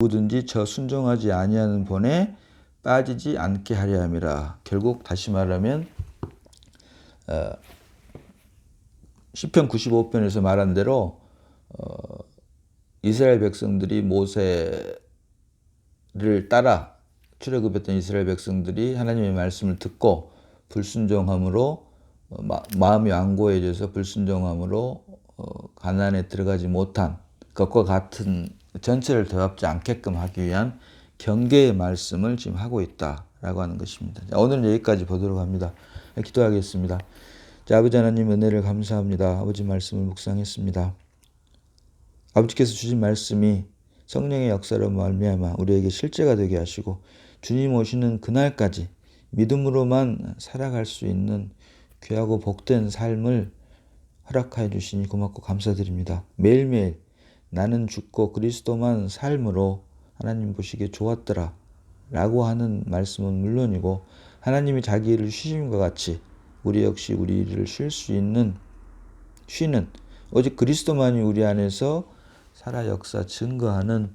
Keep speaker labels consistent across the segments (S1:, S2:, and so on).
S1: 누구든지 저 순종하지 아니하는 본에 빠지지 않게 하려 함이라. 결국 다시 말하면 어, 시편 95편에서 말한 대로 어, 이스라엘 백성들이 모세를 따라 출애굽했던 이스라엘 백성들이 하나님의 말씀을 듣고 불순종함으로 어, 마, 마음이 완고해져서 불순종함으로 어, 가나안에 들어가지 못한 것과 같은 전체를 되갚지 않게끔 하기 위한 경계의 말씀을 지금 하고 있다라고 하는 것입니다. 자, 오늘은 여기까지 보도록 합니다. 기도하겠습니다. 자, 아버지 하나님 은혜를 감사합니다. 아버지 말씀을 묵상했습니다. 아버지께서 주신 말씀이 성령의 역사로 말미암아 우리에게 실제가 되게 하시고 주님 오시는 그날까지 믿음으로만 살아갈 수 있는 귀하고 복된 삶을 허락하여 주시니 고맙고 감사드립니다. 매일매일 나는 죽고 그리스도만 삶으로 하나님 보시기에 좋았더라 라고 하는 말씀은 물론이고 하나님이 자기 일을 쉬심과 같이 우리 역시 우리 일을 쉴 수 있는 쉬는 오직 그리스도만이 우리 안에서 살아 역사 증거하는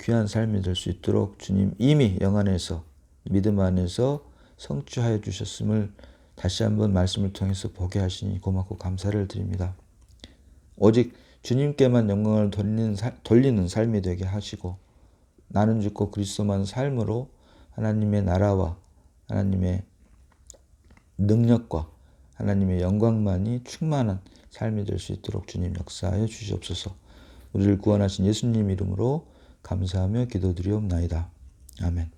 S1: 귀한 삶이 될 수 있도록 주님 이미 영 안에서 믿음 안에서 성취하여 주셨음을 다시 한번 말씀을 통해서 보게 하시니 고맙고 감사를 드립니다. 오직 주님께만 영광을 돌리는, 사, 돌리는 삶이 되게 하시고 나는 죽고 그리스도만 삶으로 하나님의 나라와 하나님의 능력과 하나님의 영광만이 충만한 삶이 될 수 있도록 주님 역사하여 주시옵소서. 우리를 구원하신 예수님 이름으로 감사하며 기도드리옵나이다. 아멘.